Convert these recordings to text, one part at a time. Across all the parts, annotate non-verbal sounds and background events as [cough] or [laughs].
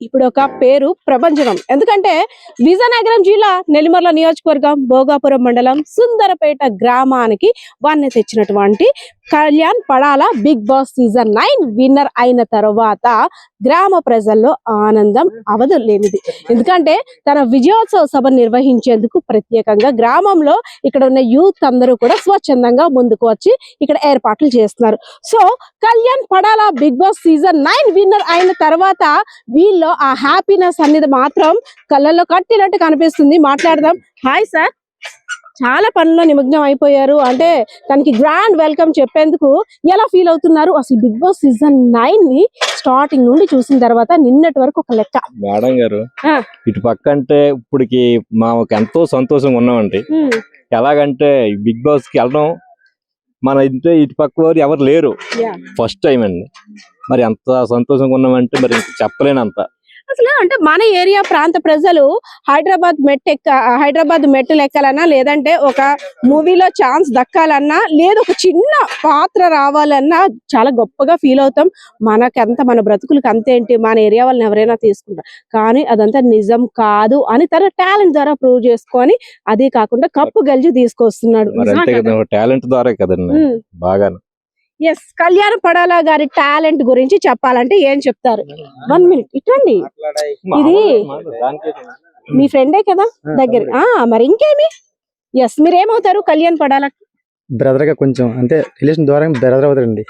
ఇప్పుడు ఒక పేరు ప్రపంచనం ఎందుకంటే విజయనగరం జిల్లా నెల్లిమర్ల నియోజకవర్గం భోగాపురం మండలం సుందరపేట గ్రామానికి వారిని తెచ్చినటువంటి Kalyan Padala big boss season nine winner అయిన తర్వాత గ్రామ ప్రజల్లో ఆనందం అవధులేనిది. ఎందుకంటే తన విజయోత్సవ సభ నిర్వహించేందుకు ప్రత్యేకంగా గ్రామంలో ఇక్కడ ఉన్న యూత్ అందరూ కూడా స్వచ్ఛందంగా ముందుకు వచ్చి ఇక్కడ ఏర్పాట్లు చేస్తున్నారు. So Kalyan Padala big boss season nine winner అయిన తర్వాత వీళ్ళు వీళ్ళలో ఆ హ్యాపీనెస్ అనేది మాత్రం కళ్ళల్లో కట్టినట్టు కనిపిస్తుంది. మాట్లాడదాం. Hi sir. చాలా పనుల్లో నిమగ్నం అయిపోయారు. అంటే తనకి గ్రాండ్ వెల్కమ్ చెప్పేందుకు ఎలా ఫీల్ అవుతున్నారు? అసలు బిగ్ బాస్ సీజన్ నైన్ని స్టార్టింగ్ నుండి చూసిన తర్వాత నిన్నటి వరకు ఒక లెక్క. మేడం గారు. ఇటు పక్క అంటే ఇప్పటికి మాకు ఎంతో సంతోషంగా ఉన్నామండి. ఎలాగంటే బిగ్ బాస్కి వెళ్ళడం మన ఇంట్లో ఇటు పక్క వారు ఎవరు లేరు. ఫస్ట్ టైం అండి. మరి ఎంత సంతోషంగా ఉన్నామంటే మరి చెప్పలేనంత. అసలు అంటే మన ఏరియా ప్రాంత ప్రజలు హైదరాబాద్ మెట్ ఎక్క హైదరాబాద్ మెట్లు ఎక్కాలన్నా లేదంటే ఒక మూవీలో ఛాన్స్ దక్కాలన్నా లేదు ఒక చిన్న పాత్ర రావాలన్నా చాలా గొప్పగా ఫీల్ అవుతాం. మనకంత మన బ్రతుకులకి అంతేంటి మన ఏరియా వాళ్ళని ఎవరైనా తీసుకుంటాం కానీ అదంతా నిజం కాదు అని తన టాలెంట్ ద్వారా ప్రూవ్ చేసుకొని అదే కాకుండా కప్పు గెలిచి తీసుకొస్తున్నాడు. టాలెంట్ ద్వారా కదండి. బాగా ఎస్ కళ్యాణ పడాల గారి టాలెంట్ గురించి చెప్పాలంటే ఏం చెప్తారు? వన్ మినిట్ ఇటండి. ఇది మీ ఫ్రెండే కదా? దగ్గర. ఆ మరి ఇంకేమి? ఎస్ మీరు ఏమవుతారు కళ్యాణ్ పడాల బ్రదర్గా కొంచెం అంటే రిలేషన్ ద్వారా బ్రదర్ అవుతారండి.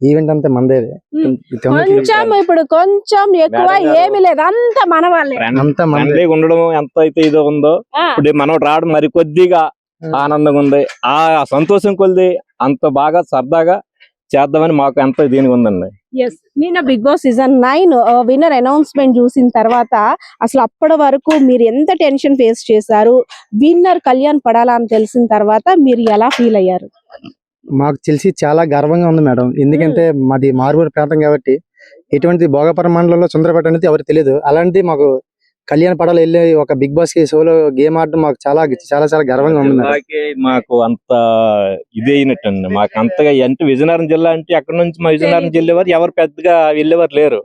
ఈవెంట్ అంతా మందే. ఉమ్. కొంచెం ఇప్పుడు కొంచెం ఎక్కువ. ఏమి లేదు. అంత మన వాళ్ళే అంతా మందే. ఉండడం ఎంత అయితే ఇదో ఉందో. ఇప్పుడు మనం రావడం మరి కొద్దిగా ఆనందంగా ఉంది. ఆ సంతోషం కొద్ది అంత బాగా సరదాగా చేద్దామని మాకు ఎంత దీనికి ఉందండి. Yes. నిన్న big boss season nine winner announcement చూసిన తర్వాత అసలు అప్పటి వరకు మీరు ఎంత టెన్షన్ ఫేస్ చేశారు? విన్నర్ కళ్యాణ్ పడాలా అని తెలిసిన తర్వాత మీరు ఎలా ఫీల్ అయ్యారు? మాకు తెలిసి చాలా గర్వంగా ఉంది మేడం. ఎందుకంటే మాది మారుమూల ప్రాంతం కాబట్టి ఎటువంటి భోగపురం మండలంలో సుందరపేట అనేది ఎవరికి తెలియదు అలాంటి మాకు కళ్యాణ పడాలు వెళ్ళి ఒక బిగ్ బాస్కి షోలో గేమ్ ఆడడం మాకు చాలా చాలా చాలా గర్వంగా ఉంది జిల్లాకి మాకు అంత ఇదే అయినట్టు అండి మాకు అంతగా అంటే విజయనగరం జిల్లా అంటే అక్కడ నుంచి మా విజయనగరం జిల్లా వారు ఎవరు పెద్దగా వెళ్ళేవారు లేరు.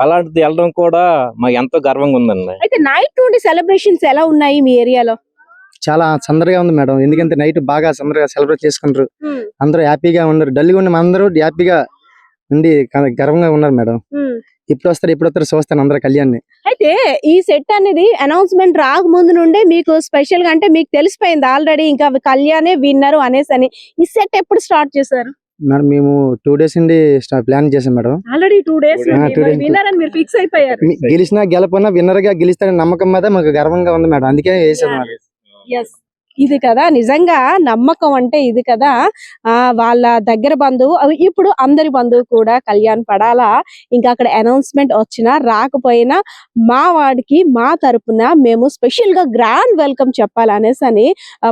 అలాంటిది వెళ్ళడం కూడా మాకు ఎంతో గర్వంగా ఉందండి. అయితే నైట్ నుండి సెలబ్రేషన్స్ ఎలా ఉన్నాయి మీ ఏరియాలో? చాలా సందడిగా ఉంది మేడం. ఎందుకంటే నైట్ బాగా సందడిగా సెలబ్రేట్ చేసుకుంటారు. అందరూ హ్యాపీగా ఉన్నారు డల్గా ఉన్న అందరూ హ్యాపీగా ఉండి గర్వంగా ఉన్నారు మేడం. ఇప్పుడు వస్తారు ఇప్పుడు వస్తారు చూస్తాను అందరూ కళ్యాణ్ని. అయితే ఈ సెట్ అనేది అనౌన్స్మెంట్ రాకముందు నుండే మీకు స్పెషల్గా అంటే మీకు తెలిసిపోయింది ఆల్రెడీ ఇంకా కళ్యాణే విన్నరు అనేసి అని. ఈ సెట్ ఎప్పుడు స్టార్ట్ చేశారు? మేడం మేము టూ డేస్ నుండి ప్లాన్ చేసాం madam. Already two days two days. Winner అని మీరు ఫిక్స్ అయిపోయారు. గెలిచినా గెలపన్నా విన్నర్గా గెలుస్తారని నమ్మకం మీద మాకు గర్వంగా ఉంది మేడం. అందుకే వేసాం మేడం. ఎస్ ఇది కదా నిజంగా నమ్మకం అంటే ఇది కదా. ఆ వాళ్ళ దగ్గర బంధువు అవి ఇప్పుడు అందరి బంధువు కూడా కళ్యాణ్ పడాలా? ఇంకా అక్కడ అనౌన్స్మెంట్ వచ్చినా రాకపోయినా మా వాడికి మా తరపున మేము స్పెషల్గా గ్రాండ్ వెల్కమ్ చెప్పాలనేసి అని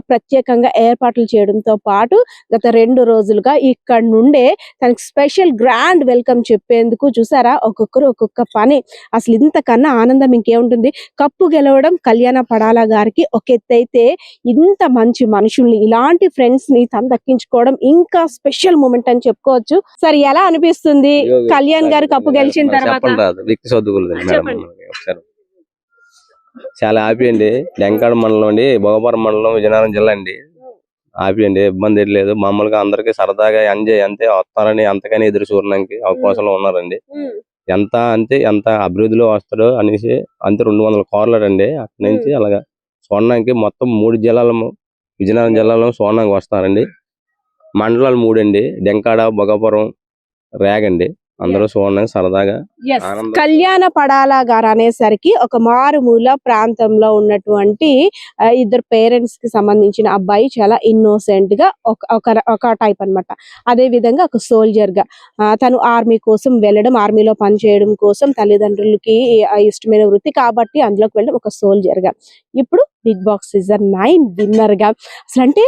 ప్రత్యేకంగా ఏర్పాట్లు చేయడంతో పాటు గత రెండు రోజులుగా ఇక్కడ నుండే తనకి స్పెషల్ గ్రాండ్ వెల్కమ్ చెప్పేందుకు చూసారా? ఒక్కొక్కరు ఒక్కొక్క పని. అసలు ఇంతకన్నా ఆనందం ఇంకేముంటుంది? కప్పు గెలవడం కళ్యాణ పడాలా గారికి ఒక ఎత్తు అయితే ఇంత మంచి మనుషుల్ని ఇలాంటి ఫ్రెండ్స్ని తను దక్కించుకోవడం ఇంకా స్పెషల్ మూమెంట్ అని చెప్పుకోవచ్చు. సరే ఎలా అనిపిస్తుంది? కళ్యాణ్ గారు కప్పు గెలిచిన తర్వాత చెప్పండి చాలా హ్యాపీ అండి లెంకాడ మండలం అండి భోగపురం మండలం విజయనగరం జిల్లా అండి. హ్యాపీ అండి ఇబ్బంది ఏం లేదు. మామూలుగా అందరికి సరదాగా ఎంజాయ్ అంతే వస్తారని అంతగానే ఎదురు చూడడానికి అవకాశంలో ఉన్నారండి. ఎంత అంతే ఎంత అభివృద్ధిలో వస్తాడు అనేసి అంతే రెండు వందల కార్లు అండి. అక్కడి నుంచి అలాగా సోనాంకి మొత్తం మూడు జిల్లాలము విజయనగరం జిల్లాలో చూడడానికి వస్తారండి. మండలాలు మూడండి. డెంకాడ భోగపురం రేగండి. అందరూ చూడడానికి సరదాగా. కళ్యాణ పడాలా గారు అనేసరికి ఒక మారుమూల ప్రాంతంలో ఉన్నటువంటి ఇద్దరు పేరెంట్స్కి సంబంధించిన అబ్బాయి చాలా ఇన్నోసెంట్గా ఒక ఒక- టైప్ అన్నమాట. అదే విధంగా ఒక సోల్జర్గా తను ఆర్మీ కోసం వెళ్ళడం ఆర్మీలో పనిచేయడం కోసం తల్లిదండ్రులకి ఇష్టమైన వృత్తి కాబట్టి అందులోకి వెళ్ళడం ఒక సోల్జర్గా. ఇప్పుడు బిగ్ బాక్స్ సీజన్ నైన్ విన్నర్గా అసలు అంటే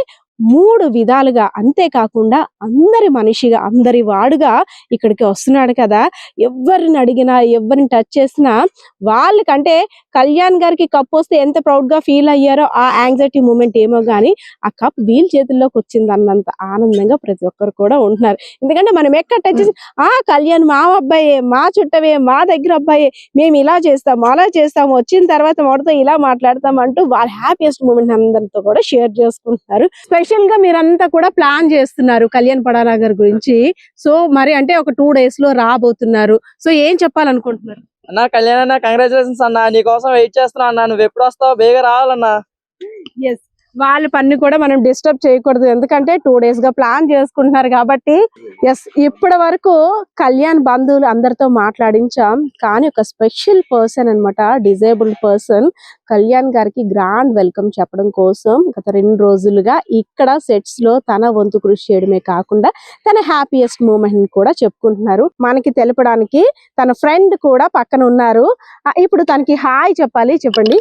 మూడు విధాలుగా అంతేకాకుండా అందరి మనిషిగా అందరి వాడుగా ఇక్కడికి వస్తున్నాడు కదా. ఎవరిని అడిగినా ఎవరిని టచ్ చేసినా వాళ్ళకంటే కళ్యాణ్ గారికి కప్ వస్తే ఎంత ప్రౌడ్గా ఫీల్ అయ్యారో ఆ యాంగ్జైటీ మూమెంట్ ఏమో కానీ ఆ కప్ వీల్ చేతుల్లోకి వచ్చింది అన్నంత ఆనందంగా ప్రతి ఒక్కరు కూడా ఉంటున్నారు. ఎందుకంటే మనం ఎక్కడ టచ్ చేసి ఆ కళ్యాణ్ మా అబ్బాయే మా చుట్టవే మా దగ్గర అబ్బాయే మేము ఇలా చేస్తాము అలా చేస్తాం వచ్చిన తర్వాత మొదట ఇలా మాట్లాడతాం అంటూ వాళ్ళ హ్యాపీయెస్ట్ మూమెంట్ అందరితో కూడా షేర్ చేసుకుంటున్నారు. స్పెషల్ గా మీరంతా కూడా ప్లాన్ చేస్తున్నారు కళ్యాణ్ పడానగర్ గురించి. సో మరి అంటే ఒక టూ డేస్లో రాబోతున్నారు. సో ఏం చెప్పాలనుకుంటున్నారు? అన్న కళ్యాణ్ అన్న కంగ్రాచులేషన్స్ అన్న. నీకోసం వెయిట్ చేస్తున్నా అన్న. నువ్వు ఎప్పుడు వస్తావు బేగా రావాలన్నా. ఎస్ వాళ్ళ పని కూడా మనం డిస్టర్బ్ చేయకూడదు. ఎందుకంటే టూ డేస్గా ప్లాన్ చేసుకుంటున్నారు కాబట్టి. ఎస్ ఇప్పటి వరకు కళ్యాణ్ బంధువులు అందరితో మాట్లాడించాం. కానీ ఒక స్పెషల్ పర్సన్ అన్నమాట డిజేబుల్డ్ పర్సన్ కళ్యాణ్ గారికి గ్రాండ్ వెల్కమ్ చెప్పడం కోసం గత రెండు రోజులుగా ఇక్కడ సెట్స్లో తన వంతు కృషి చేయడమే కాకుండా తన హ్యాపీయెస్ట్ మూమెంట్ని కూడా చెప్పుకుంటున్నారు. మనకి తెలపడానికి తన ఫ్రెండ్ కూడా పక్కన ఉన్నారు. ఇప్పుడు తనకి హాయ్ చెప్పాలి చెప్పండి.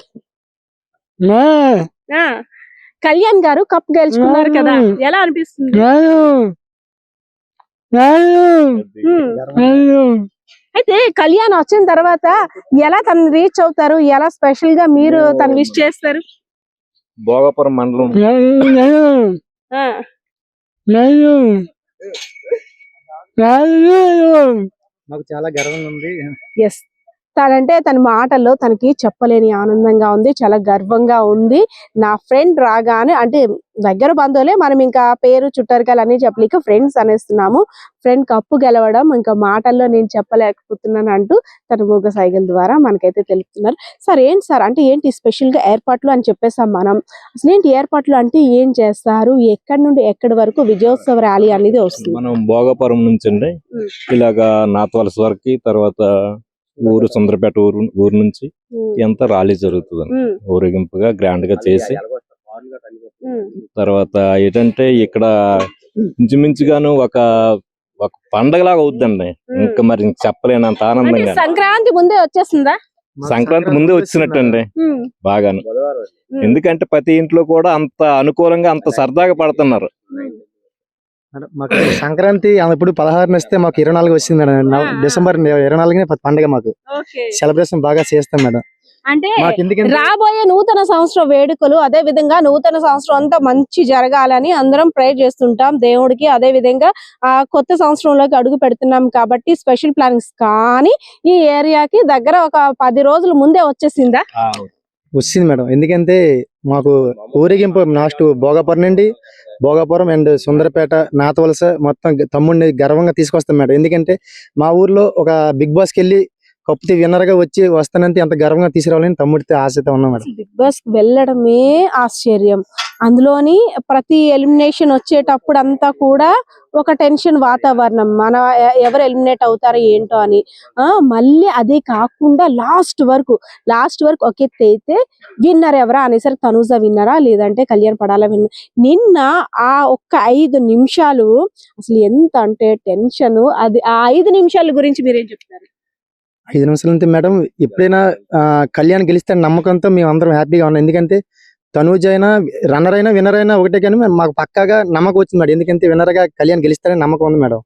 కళ్యాణ్ గారు కప్ గెలుచుకున్నారు కదా. ఎలా అనిపిస్తుంది. అయితే కళ్యాణ్ వచ్చిన తర్వాత ఎలా తను రీచ్ అవుతారు? ఎలా స్పెషల్గా మీరు తను విష్ చేస్తారు? భోగాపురం మండలం. మాకు చాలా గర్వంగా ఉంది. ఎస్ తనంటే తన మాటల్లో తనకి చెప్పలేని ఆనందంగా ఉంది చాలా గర్వంగా ఉంది. నా ఫ్రెండ్ రాగానే అంటే దగ్గర బంధువులే మనం ఇంకా పేరు చుట్టరికలు అన్ని చెప్పలేక ఫ్రెండ్స్ అనేస్తున్నాము. ఫ్రెండ్ కప్పు గెలవడం ఇంకా మాటల్లో నేను చెప్పలేకపోతున్నాను అంటూ తన మూగ సైకిల్ ద్వారా మనకైతే తెలుపుతున్నారు. సార్ ఏంటి సార్? అంటే ఏంటి స్పెషల్గా ఏర్పాట్లు? అని చెప్పేసాం మనం. అసలు ఏంటి ఏర్పాట్లు అంటే ఏం చేస్తారు? ఎక్కడి నుండి ఎక్కడి వరకు విజయోత్సవ ర్యాలీ అనేది వస్తుంది? మనం భోగాపురం నుంచి అండి. ఇలాగా నాతవలస వరకు తర్వాత ఊరు సుందరపేట ఊరు ఊరు నుంచి ఎంత ర్యాలీ జరుగుతుంది ఊరేగింపుగా గ్రాండ్గా చేసి. తర్వాత ఏంటంటే ఇక్కడ ఇంచుమించుగాను ఒక ఒక పండగలాగా అవుద్దండి. ఇంకా మరి ఇంక చెప్పలేనంత ఆనందంగా. సంక్రాంతి ముందే వచ్చేస్తుందా? సంక్రాంతి ముందే వచ్చినట్టండి. బాగాను. ఎందుకంటే ప్రతి ఇంట్లో కూడా అంత అనుకూలంగా అంత సరదాగా పడుతున్నారు. మాకు సంక్రాంతి ఇప్పుడు పదహారున వస్తే మాకు ఇరవై నాలుగు వచ్చింది మేడం. డిసెంబర్ ఇరవై నాలుగునే పండగ మాకు. ఓకే. సెలబ్రేషన్ బాగా చేస్తాం మేడం. అంటే రాబోయే నూతన సంవత్సర వేడుకలు అదే విధంగా నూతన సంవత్సరం అంతా మంచి జరగాలని అందరం ప్రే చేస్తుంటాం దేవుడికి. అదే విధంగా ఆ కొత్త సంవత్సరంలోకి అడుగు పెడుతున్నాం కాబట్టి స్పెషల్ ప్లానింగ్స్ కానీ ఈ ఏరియాకి దగ్గర ఒక పది రోజుల ముందే వచ్చేసిందా? వచ్చింది మేడం. ఎందుకంటే మాకు ఊరేగింపు లాస్ట్ భోగాపురం నుండి భోగాపురం అండ్ సుందరపేట నాతవలస మొత్తం తమ్ముడిని గర్వంగా తీసుకొస్తాం మేడం. ఎందుకంటే మా ఊర్లో ఒక బిగ్ బాస్కి వెళ్ళి కప్పు విన్నర్గా వచ్చి వస్తానంటే ఎంత గర్వంగా తీసుకురావాలని తమ్ముడితో ఆశతో ఉన్నాం మేడం. బిగ్ బాస్కి వెళ్ళడమే ఆశ్చర్యం. అందులోని ప్రతి ఎలిమినేషన్ వచ్చేటప్పుడు అంతా కూడా ఒక టెన్షన్ వాతావరణం. మన ఎవరు ఎలిమినేట్ అవుతారో ఏంటో అని. ఆ మళ్ళీ అదే కాకుండా లాస్ట్ వరకు లాస్ట్ వరకు ఒక ఎత్తు అయితే విన్నర్ ఎవరా అనేసరికి తనూజ విన్నరా లేదంటే కళ్యాణ్ పడాలా విన్న? నిన్న ఆ ఒక్క ఐదు నిమిషాలు అసలు ఎంత అంటే టెన్షన్. అది ఆ ఐదు నిమిషాల గురించి మీరేం చెప్తారు ఐదు నిమిషాలు అంతే మేడం ఎప్పుడైనా కళ్యాణ్ గెలిస్తే నమ్మకంతో మేము అందరం హ్యాపీగా ఉన్నాం. ఎందుకంటే తనూజ్ అయినా రన్నర్ అయినా విన్నర్ అయినా ఒకటే కానీ మాకు పక్కాగా నమ్మకం వచ్చింది మేడం. ఎందుకంటే విన్నర్గా కళ్యాణ్ గెలుస్తారని నమ్మకం ఉంది మేడం.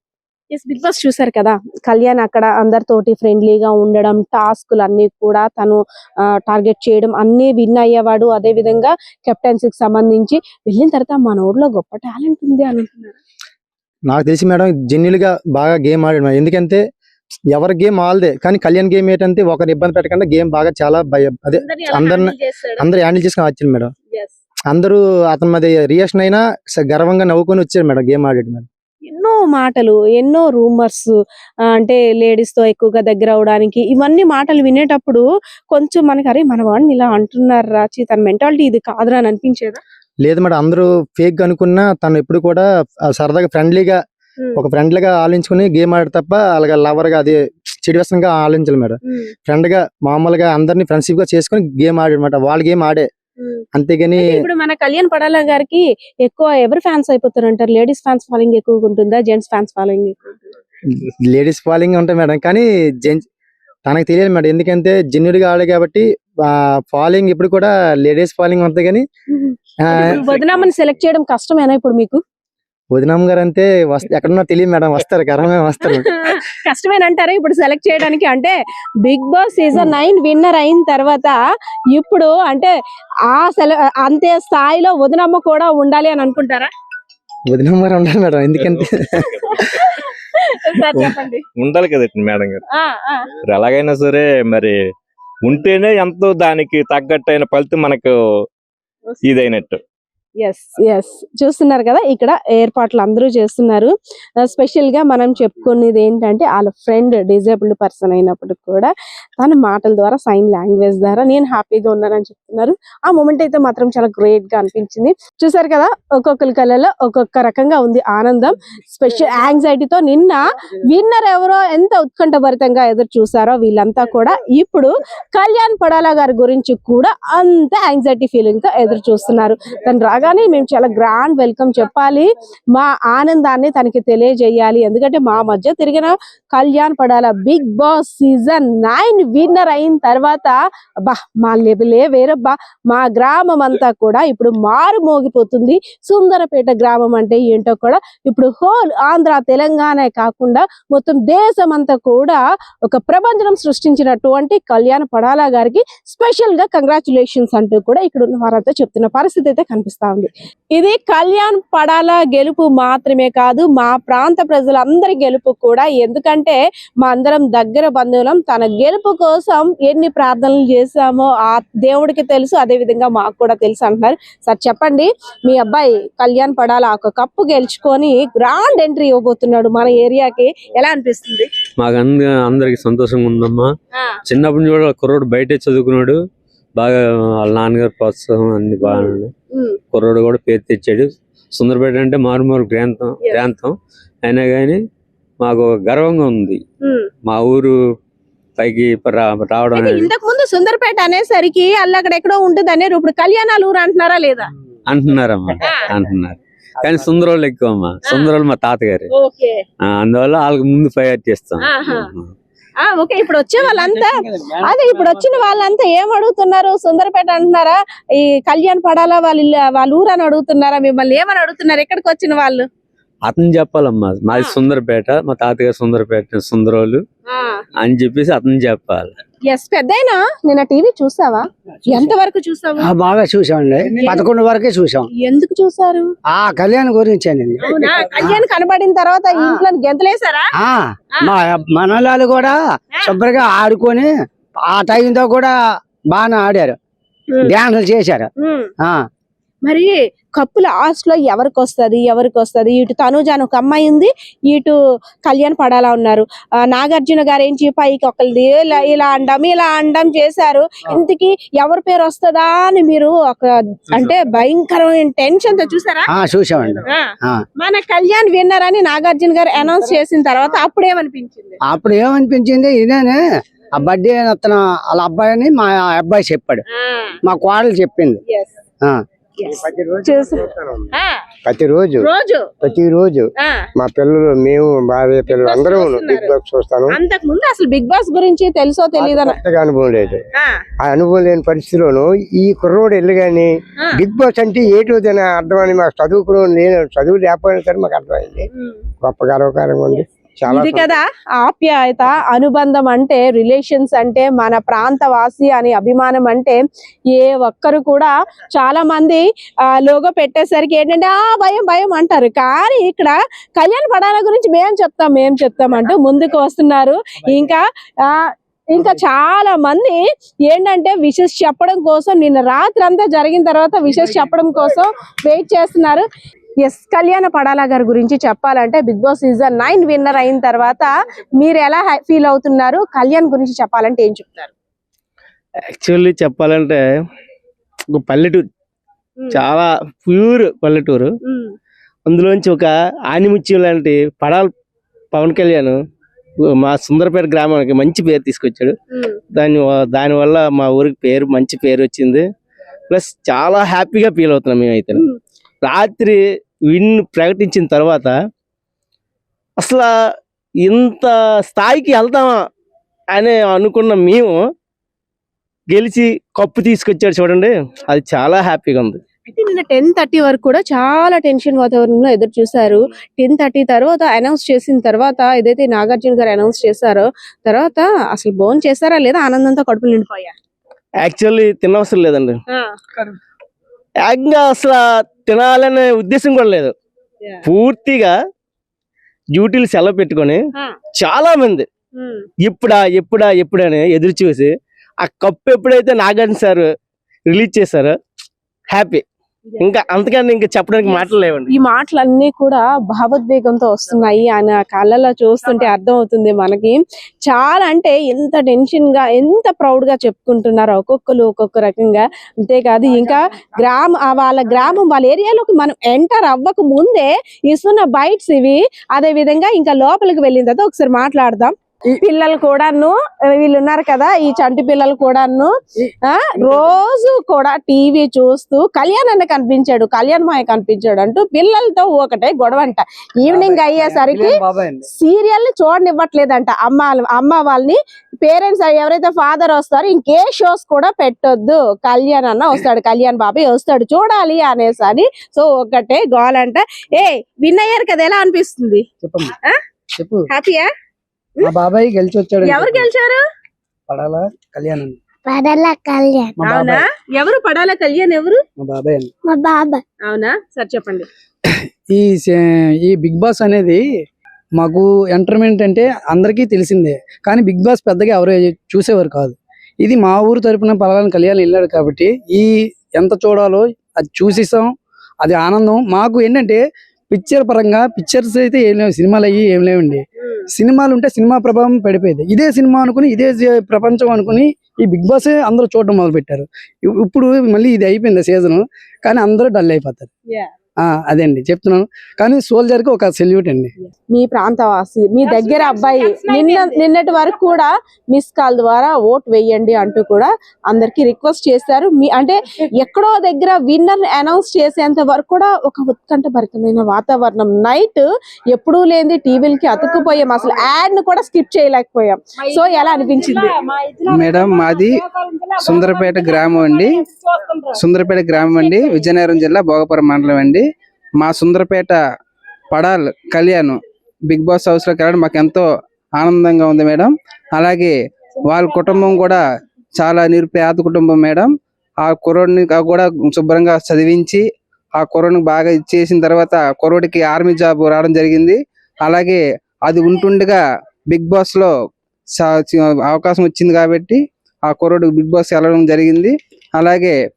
ఎస్ బిగ్ బాస్ చూసారు కదా. కళ్యాణ్ అక్కడ అందరితోటి ఫ్రెండ్లీగా ఉండడం టాస్కులు అన్ని కూడా తను టార్గెట్ చేయడం అన్ని విన్ అయ్యేవాడు. అదే విధంగా కెప్టెన్సీకి సంబంధించి వెళ్ళిన తర్వాత మన ఊర్లో గొప్ప టాలెంట్ ఉంది అని అంటున్నారు నాకు తెలిసి మేడం జెన్యున్గా బాగా గేమ్ ఆడాడు ఎందుకంటే ఎవరి గేమ్ ఆల్దే కానీ కళ్యాణ్ గేమ్ ఏంటంటే ఒకరు ఇబ్బంది పెట్టకుండా గేమ్ బాగా చాలా భయ అదే అందరిని- అందరూ హ్యాండిల్ చేసుకుని వచ్చింది మేడం. అందరూ అతని మీద రియాక్షన్ అయినా గర్వంగా నవ్వుకొని వచ్చారు మేడం గేమ్ ఆడాడు మేడం ఎన్నో మాటలు ఎన్నో రూమర్స్ అంటే లేడీస్తో ఎక్కువగా దగ్గర అవడానికి ఇవన్నీ మాటలు వినేటప్పుడు కొంచెం మనకి అరే మన వాడిని ఇలా అంటున్నారు రాచి తన మెంటాలిటీ ఇది కాదురా అని అనిపించేదా? లేదు మేడం అందరూ ఫేక్ అనుకున్నా తను ఎప్పుడు కూడా సరదాగా ఫ్రెండ్లీగా ఒక ఫ్రెండ్లీగా ఆలోచించుకుని గేమ్ ఆడాడు తప్ప అలాగా లవర్గా అది చెడు వ్యసనంగా ఆలోచించాలి మేడం ఫ్రెండ్గా మామూలుగా అందరినీ ఫ్రెండ్షిప్గా చేసుకుని గేమ్ ఆడాడు అనమాట వాళ్ళ గేమ్ ఆడే. అంతేగాని అయితే ఇప్పుడు మన కళ్యాణ్ పడాల గారికి ఎక్కువ ఎవరు ఫ్యాన్స్ అయిపోతారు అంటారు లేడీస్ ఫ్యాన్స్ ఫాలోయింగ్ ఎక్కువగా ఉంటుందా? Gents fans following ladies following ఉంటాయి మేడం. కానీ జెంట్స్ తనకు తెలియదు మేడం. ఎందుకంటే జెన్యుడ్గా ఆడే కాబట్టి ఫాలోయింగ్ ఇప్పుడు కూడా లేడీస్ ఫాలోయింగ్ ఉంటుంది కానీ సెలెక్ట్ చేయడం కష్టమేనా ఇప్పుడు మీకు? వదినమ్మ గారు అంటే ఎక్కడున్నా తెలియదు మేడం వస్తారు గర్వమే వస్తారు. [laughs] కష్టమేనంటారా ఇప్పుడు సెలెక్ట్ చేయడానికి అంటే big boss season nine winner అయిన తర్వాత ఇప్పుడు అంటే ఆ సెల అంతే స్థాయిలో వదినమ్మ కూడా ఉండాలి అని అనుకుంటారా? వదినమ్మ గారు ఉండాలి మేడం ఎందుకంటే సార్ చెప్పండి. ఉండాలి కదండి మేడం గారు. ఎలాగైనా సరే మరి ఉంటేనే ఎంతో దానికి తగ్గట్టైన ఫలితం మనకు ఇదైనట్టు. ఎస్ ఎస్ చూస్తున్నారు కదా ఇక్కడ ఏర్పాట్లు అందరూ చేస్తున్నారు. స్పెషల్గా మనం చెప్పుకునేది ఏంటంటే వాళ్ళ ఫ్రెండ్ డిజేబుల్డ్ పర్సన్ అయినప్పటికి కూడా తన మాటల ద్వారా సైన్ లాంగ్వేజ్ ద్వారా నేను హ్యాపీగా ఉన్నానని చెప్తున్నారు. ఆ మూమెంట్ అయితే మాత్రం చాలా గ్రేట్గా అనిపించింది. చూసారు కదా ఒక్కొక్కరి కళలో ఒక్కొక్క రకంగా ఉంది ఆనందం. స్పెషల్ యాంగ్జైటీతో నిన్న విన్నర్ ఎవరో ఎంత ఉత్కంఠభరితంగా ఎదురు చూసారో వీళ్ళంతా కూడా ఇప్పుడు కళ్యాణ్ పడాలా గారి గురించి కూడా అంత యాంగ్జైటీ ఫీలింగ్తో ఎదురు చూస్తున్నారు. తను రాగా రాగానే మేము చాలా గ్రాండ్ వెల్కమ్ చెప్పాలి. మా ఆనందాన్ని తనకి తెలియజేయాలి. ఎందుకంటే మా మధ్య తిరిగిన Kalyan Padala big boss season nine winner అయిన తర్వాత అబ్బా మా లెవెలే వేరబ్బా. మా గ్రామం అంతా కూడా ఇప్పుడు మారు మోగిపోతుంది. సుందరపేట గ్రామం అంటే ఏంటో కూడా ఇప్పుడు హోల్ ఆంధ్ర తెలంగాణ కాకుండా మొత్తం దేశం అంతా కూడా ఒక ప్రపంచం సృష్టించినటువంటి కళ్యాణ్ పడాలా గారికి స్పెషల్గా కంగ్రాచులేషన్స్ అంటూ కూడా ఇక్కడ ఉన్న వారంతా చెప్తున్న పరిస్థితి అయితే కనిపిస్తా ఉంది. ఇది కళ్యాణ్ పడాల గెలుపు మాత్రమే కాదు మా ప్రాంత ప్రజలందరి గెలుపు కూడా. ఎందుకంటే మా అందరం దగ్గర బంధువులం తన గెలుపు కోసం ఎన్ని ప్రార్థనలు చేశామో ఆ దేవుడికి తెలుసు అదే విధంగా మాకు కూడా తెలుసు అంటున్నారు. సార్ చెప్పండి మీ అబ్బాయి కళ్యాణ్ పడాల ఒక కప్పు గెలుచుకొని గ్రాండ్ ఎంట్రీ ఇవ్వబోతున్నాడు మన ఏరియాకి. ఎలా అనిపిస్తుంది? మాకు అంద అందరికి సంతోషంగా ఉందమ్మా. చిన్నప్పటి నుంచి కూడా కుర్రోడు బయటే చదువుకున్నాడు. బాగా వాళ్ళ నాన్నగారు ప్రోత్సాహం అన్ని బాగా కుర్రోడు కూడా పేరు తెచ్చాడు. సుందరపేట అంటే మారుమూల ప్రాంతం. ప్రాంతం అయినా కానీ మాకు గర్వంగా ఉంది. మా ఊరు పైకి రావడం ఇంతకు ముందు సుందరపేట అనేసరికి అల్ల అక్కడ ఎక్కడో ఉంటుంది అనే ఇప్పుడు కళ్యాణాలు ఊరు అంటున్నారా లేదా? అంటున్నారమ్మా. అంటున్నారు. కానీ సుందరోళ్ళు ఎక్కువ అమ్మా సుందరోళ్ళు మా తాతగారు. అందువల్ల వాళ్ళకి ముందు ప్రయారిటీ ఇస్తాం. ఆహా. ఆ ఓకే ఇప్పుడు వచ్చే వాళ్ళంతా అదే ఇప్పుడు వచ్చిన వాళ్ళంతా ఏం అడుగుతున్నారు? సుందరపేట అంటున్నారా? ఈ కళ్యాణ్ పడాలా వాళ్ళ వాళ్ళ ఊరు అని అడుగుతున్నారా? మిమ్మల్ని ఏమని అడుగుతున్నారు? ఎక్కడికి వచ్చిన వాళ్ళు? అతను చెప్పాలమ్మా. మాది సుందరపేట మా తాతగారు సుందరపేట సుందరోళ్ళు అని చెప్పేసి అతను చెప్పాలి. ఎస్ పెద్దయినా నిన్న టీవీ చూసావా? ఎంత వరకు చూసావు? బాగా చూసామండి. పదకొండు వరకే చూసాం. ఎందుకు చూసారు? ఆ కళ్యాణ్ గురించేనండి అవునా? కళ్యాణ్ కనబడిన తర్వాత ఇంట్లో గెంతలేసారా ఆ మా మనలాలు కూడా శుభ్రంగా ఆడుకొని ఆ టైంతో కూడా బాగానే ఆడారు. డాన్సులు చేశారు. ఆ. మరి కప్పు లాస్ట్లో ఎవరికి వస్తది ఎవరికి వస్తది ఇటు తనుజ అని ఒక అమ్మాయి ఉంది ఇటు కళ్యాణ్ పడాలా ఉన్నారు. నాగార్జున గారు ఏం చెప్పి పైకి ఒకరిది ఇలా ఇలా అండం ఇలా అండం చేశారు. ఇంతకి ఎవరి పేరు వస్తుందా? అని మీరు ఒక అంటే భయంకరమైన టెన్షన్తో చూసారా చూసామండి. మన కళ్యాణ్ విన్నర్ అని నాగార్జున గారు అనౌన్స్ చేసిన తర్వాత అప్పుడు ఏమనిపించింది అప్పుడు ఏమనిపించింది? ఇదేనే ఆ బర్త్డే అతను వాళ్ళ అబ్బాయిని మా అబ్బాయి చెప్పాడు. మా కోడలు చెప్పింది. ప్రతిరోజు రోజు. ప్రతిరోజు ఆ, మా పిల్లలు మేము భార్య పిల్లలు అందరూ. బిగ్ బాస్ చూస్తాను. అంతకు ముందు అసలు బిగ్ బాస్ గురించి తెలుసో తెలియదు అనుభవం లేదు. ఆ. అనుభవం లేని పరిస్థితిలోను ఈ కుర్రోడు వెళ్ళి కానీ. బిగ్ బాస్ అంటే ఏటో అని అర్థం అని మాకు చదువుకుని లేని చదువు లేకపోయినా సరే మాకు అర్థమైంది. గొప్ప గర్వకారంగా ఉంది ఇది కదా ఆప్యాయత అనుబంధం అంటే రిలేషన్స్ అంటే మన ప్రాంత వాసి అని అభిమానం అంటే ఏ ఒక్కరు కూడా చాలా మంది ఆ లోగో పెట్టేసరికి ఏంటంటే ఆ భయం భయం అంటారు. కానీ ఇక్కడ కళ్యాణ్ పడాల గురించి మేం చెప్తాం మేం చెప్తాం అంటూ ముందుకు వస్తున్నారు. ఇంకా ఆ ఇంకా చాలా మంది ఏంటంటే విషెస్ చెప్పడం కోసం నిన్న రాత్రి అంతా జరిగిన తర్వాత విషెస్ చెప్పడం కోసం వెయిట్ చేస్తున్నారు. ఎస్ కళ్యాణ పడాల గారి గురించి చెప్పాలంటే big boss season nine winner అయిన తర్వాత మీరు ఎలా ఫీల్ అవుతున్నారు? కళ్యాణ్ గురించి చెప్పాలంటే ఏం చెప్తారు యాక్చువల్లీ చెప్పాలంటే ఒక పల్లెటూరు. చాలా ప్యూర్ పల్లెటూరు. అందులోంచి ఒక ఆనిముత్యం లాంటి పడాల పవన్ కళ్యాణ్ మా సుందరపేట గ్రామానికి మంచి పేరు తీసుకొచ్చాడు. దాని దానివల్ల మా ఊరికి పేరు మంచి పేరు వచ్చింది. ప్లస్ చాలా హ్యాపీగా ఫీల్ అవుతున్నాం మేమైతే. రాత్రి విన్ ప్రకటించిన తర్వాత అసలు ఇంత స్థాయికి వెళ్తామా అని అనుకున్న మేము గెలిచి కప్పు తీసుకొచ్చాడు చూడండి. అది చాలా హ్యాపీగా ఉంది. అయితే నిన్న టెన్ థర్టీ వరకు కూడా చాలా టెన్షన్ వాతావరణంలో ఎదురు చూశారు. టెన్ థర్టీ తర్వాత అనౌన్స్ చేసిన తర్వాత ఏదైతే నాగార్జున గారు అనౌన్స్ చేశారో తర్వాత అసలు బోన్ చేశారా లేదా ఆనందంతో కడుపులు నిండిపోయా? యాక్చువల్లీ తినవసరం లేదండి. ఏకంగా అసలు తినాలనే ఉద్దేశం కూడా లేదు. పూర్తిగా డ్యూటీలు సెలవు పెట్టుకొని. చాలా మంది ఎప్పుడా ఎప్పుడా ఎప్పుడని ఎదురు చూసి ఆ కప్పు ఎప్పుడైతే నాగార్జున సార్ రిలీజ్ చేశారో హ్యాపీ ఇంకా అంతకన్నా ఇంకా చెప్పడానికి మాటలు లేవండి. ఈ మాటలన్నీ కూడా భావోద్వేగంతో వస్తున్నాయి ఆయన కళ్ళలో చూస్తుంటే అర్థం అవుతుంది మనకి. చాలా అంటే ఎంత టెన్షన్గా ఎంత ప్రౌడ్గా చెప్పుకుంటున్నారు ఒక్కొక్కరు ఒక్కొక్క రకంగా. అంతేకాదు ఇంకా గ్రామ వాళ్ళ గ్రామం వాళ్ళ ఏరియాలోకి మనం ఎంటర్ అవ్వక ముందే ఇస్తున్న బైట్స్ ఇవి అదే విధంగా ఇంకా లోపలికి వెళ్ళిన తర్వాత ఒకసారి మాట్లాడదాం. పిల్లలు కూడాను వీళ్ళు ఉన్నారు కదా ఈ చంటి పిల్లలు కూడాను ఆ రోజు కూడా టీవీ చూస్తూ కళ్యాణ్ అన్న కనిపించాడు కళ్యాణ్ మాయ కనిపించాడు అంటూ పిల్లలతో ఒకటే గొడవ అంట ఈవినింగ్ అయ్యేసరికి సీరియల్ చూడనివ్వట్లేదంట అమ్మ అమ్మ వాళ్ళని. పేరెంట్స్ ఎవరైతే ఫాదర్ వస్తారో ఇంకే షోస్ కూడా పెట్టొద్దు కళ్యాణ్ అన్న వస్తాడు కళ్యాణ్ బాబాయ్ వస్తాడు చూడాలి అనేసి అని. సో ఒకటే గోల్ అంట ఏ విన్ అయ్యారు కదా ఎలా అనిపిస్తుంది? చెప్పు. హ్యాపీయా మా బాబాయ్ గెలిచి వచ్చాడు ఎవరు గెలిచారు? పడాలా కళ్యాణ్ పడల కళ్యాణ్. అవునా? బాబాయ్. ఎవరు? పడాల కళ్యాణ్ ఎవరు? మా బాబాయ్ అండి మా బాబా. అవునా? సరే చెప్పండి. ఈ ఈ బిగ్ బాస్ అనేది మాకు ఎంటర్టైన్మెంట్ అంటే అందరికీ తెలిసిందే. కానీ బిగ్ బాస్ పెద్దగా ఎవరు చూసేవారు కాదు. ఇది మా ఊరు తరపున పలానా కళ్యాణ్ వెళ్ళాడు కాబట్టి ఈ ఎంత చూడాలో అది చూసేసాం అది ఆనందం. మాకు ఏంటంటే పిక్చర్ పరంగా పిక్చర్స్ అయితే ఏం లేవు. సినిమాలు అయ్యి ఏం లేవండి. సినిమాలు ఉంటే సినిమా ప్రభావం పడిపోయేది. ఇదే సినిమా అనుకుని ఇదే ప్రపంచం అనుకుని ఈ బిగ్ బాస్ అందరూ చూడడం మొదలు పెట్టారు ఇప్పుడు మళ్ళీ ఇది అయిపోయింది సీజన్ కానీ అందరూ డల్ అయిపోతారు. అదే అండి. చెప్తున్నాను. కానీ సోల్జర్కి ఒక సెల్యూట్ అండి. మీ ప్రాంతవాసి మీ దగ్గర అబ్బాయి నిన్న నిన్నటి వరకు కూడా మిస్ కాల్ ద్వారా ఓట్ వేయండి అంటూ కూడా అందరికి రిక్వెస్ట్ చేశారు. మీ అంటే ఎక్కడో దగ్గర విన్నర్ అనౌన్స్ చేసేంత వరకు కూడా ఒక ఉత్కంఠభరితమైన వాతావరణం. నైట్ ఎప్పుడూ లేని టీవీలకి అతుక్కుపోయాం. అసలు యాడ్ను కూడా స్కిప్ చేయలేకపోయాం. సో ఎలా అనిపించింది? మేడం మాది సుందరపేట గ్రామం అండి. సుందరపేట గ్రామం అండి. విజయనగరం జిల్లా భోగపురం మండలం అండి. మా సుందరపేట పడాల్ కళ్యాణ్ బిగ్ బాస్ హౌస్లోకి వెళ్ళడం మాకు ఎంతో ఆనందంగా ఉంది మేడం. అలాగే వాళ్ళ కుటుంబం కూడా చాలా నిరుపేద కుటుంబం మేడం. ఆ కుర్రోడిని కూడా శుభ్రంగా చదివించి ఆ కుర్రోడిని బాగా ఇచ్చేసిన తర్వాత కుర్రోడికి ఆర్మీ జాబ్ రావడం జరిగింది. అలాగే అది ఉంటుండగా బిగ్ బాస్లో సా- అవకాశం వచ్చింది కాబట్టి ఆ కుర్రోడు బిగ్ బాస్ వెళ్ళడం జరిగింది. అలాగే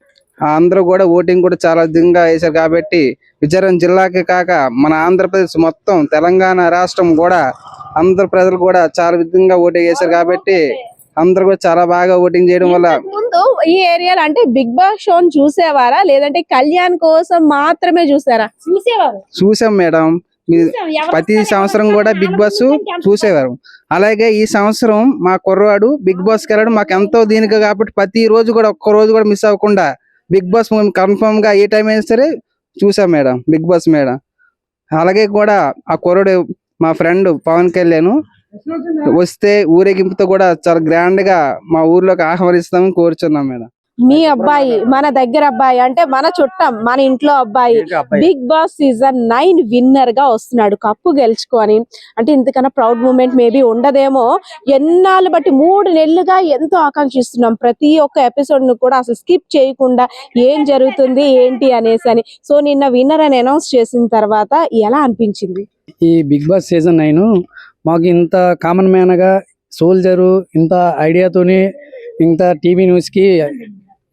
అందరూ కూడా ఓటింగ్ కూడా చాలా అధికంగా వేశారు కాబట్టి విజయనగరం జిల్లాకే కాక మన ఆంధ్రప్రదేశ్ మొత్తం తెలంగాణ రాష్ట్రం కూడా అందరు ప్రజలు కూడా చాలా విధంగా ఓటింగ్ వేశారు కాబట్టి అందరూ కూడా చాలా బాగా ఓటింగ్ చేయడం వల్ల ముందు ఈ ఏరియాలో అంటే బిగ్ బాస్ షో చూసేవారా? లేదంటే కళ్యాణ్ కోసం మాత్రమే చూసారా? చూసేవారు. చూసాం మేడం. ప్రతి సంవత్సరం కూడా బిగ్ బాస్ చూసేవారు. అలాగే ఈ సంవత్సరం మా కుర్రవాడు బిగ్ బాస్కి వెళ్ళడం. మాకు ఎంతో దీనికి కాబట్టి ప్రతి రోజు కూడా ఒక్క రోజు కూడా మిస్ అవ్వకుండా బిగ్ బాస్ కన్ఫర్మ్గా ఏ టైం అయినా సరే చూసాం మేడం బిగ్ బాస్ మేడం. అలాగే కూడా ఆ కుర్రడు మా ఫ్రెండ్ పవన్ కళ్యాణ్ వస్తే ఊరేగింపుతో కూడా చాలా గ్రాండ్గా మా ఊర్లోకి ఆహ్వానిస్తామని కోరుచున్నాం మేడం. మీ అబ్బాయి మన దగ్గర అబ్బాయి అంటే మన చుట్టం మన ఇంట్లో అబ్బాయి. బిగ్ బాస్ సీజన్ నైన్ విన్నర్గా వస్తున్నాడు. కప్పు గెలుచుకొని. అంటే ఇంతకన్నా ప్రౌడ్ మూమెంట్ మేబీ ఉండదేమో. ఎన్నాళ్ళు బట్టి మూడు నెలలుగా ఎంతో ఆకాంక్షిస్తున్నాం. ప్రతి ఒక్క ఎపిసోడ్ను కూడా అసలు స్కిప్ చేయకుండా ఏం జరుగుతుంది ఏంటి అనేసి అని. సో నిన్న విన్నర్ అని అనౌన్స్ చేసిన తర్వాత ఎలా అనిపించింది? ఈ బిగ్ బాస్ సీజన్ నైన్ మాకు ఇంత కామన్ మ్యాన్గా సోల్జరు ఇంత ఐడియాతోని ఇంత టీవీ న్యూస్కి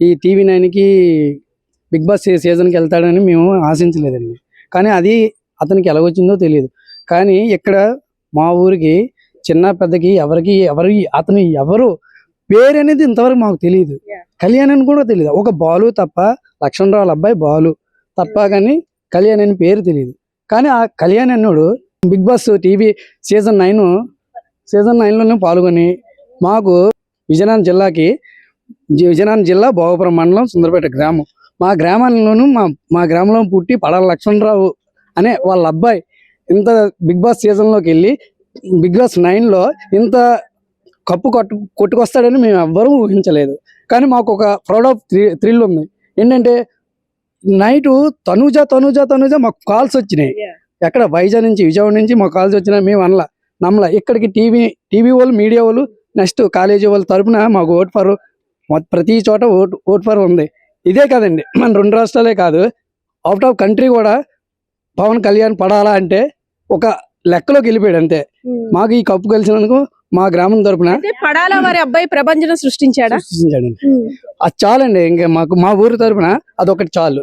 ఈ టీవీ నైన్కి బిగ్ బాస్ సీజన్కి వెళ్తాడని మేము ఆశించలేదండి. కానీ అది అతనికి ఎలా వచ్చిందో తెలియదు. కానీ ఇక్కడ మా ఊరికి చిన్న పెద్దకి ఎవరికి ఎవరి అతను ఎవరు పేరు అనేది ఇంతవరకు మాకు తెలియదు. కళ్యాణ్ అని కూడా తెలియదు. ఒక బాలు తప్ప లక్ష్మణరావు అబ్బాయి బాలు తప్ప కానీ కళ్యాణ్ అని పేరు తెలియదు. కానీ ఆ Kalyan అన్నోడు big boss TV season nine season నైన్లోనే పాల్గొని మాకు విజయనగరం జిల్లాకి విజయనగరం జిల్లా భోగపురం మండలం సుందరపేట గ్రామం. మా గ్రామంలోనూ మా మా గ్రామంలో పుట్టి పడాల లక్ష్మణరావు అనే వాళ్ళ అబ్బాయి ఇంత బిగ్ బాస్ సీజన్లోకి వెళ్ళి బిగ్ బాస్ నైన్లో ఇంత కప్పు కొట్టు కొట్టుకొస్తాడని మేము ఎవ్వరూ ఊహించలేదు. కానీ మాకు ఒక ప్రౌడ్ ఆఫ్ థ్రిల్ ఉంది. ఏంటంటే నైట్ తనుజ తనుజ తనుజ మాకు కాల్స్ వచ్చినాయి. ఎక్కడ వైజాగ్ నుంచి విజయవాడ నుంచి మాకు కాల్స్ వచ్చినా మేము అనలా. నమ్మలా. ఇక్కడికి టీవీ టీవీ వాళ్ళు మీడియా వాళ్ళు నెక్స్ట్ కాలేజీ వాళ్ళ తరపున మాకు ఓట్ ఫర్ ప్రతి చోట ఓట్ ఓట్ ఫర్ ఉంది. ఇదే కదండి మన రెండు రాష్ట్రాలే కాదు. అవుట్ ఆఫ్ కంట్రీ కూడా పవన్ కళ్యాణ్ పడాలా అంటే ఒక లెక్కలోకి వెళ్ళిపోయాడు అంతే. మాకు ఈ కప్పు కలిసినందుకు మా గ్రామం తరపున పడాల వారి అబ్బాయి ప్రభంజనం సృష్టించాడా? సృష్టించాడండి. అది చాలండి ఇంకా మాకు మా ఊరి తరపున అదొకటి చాలు.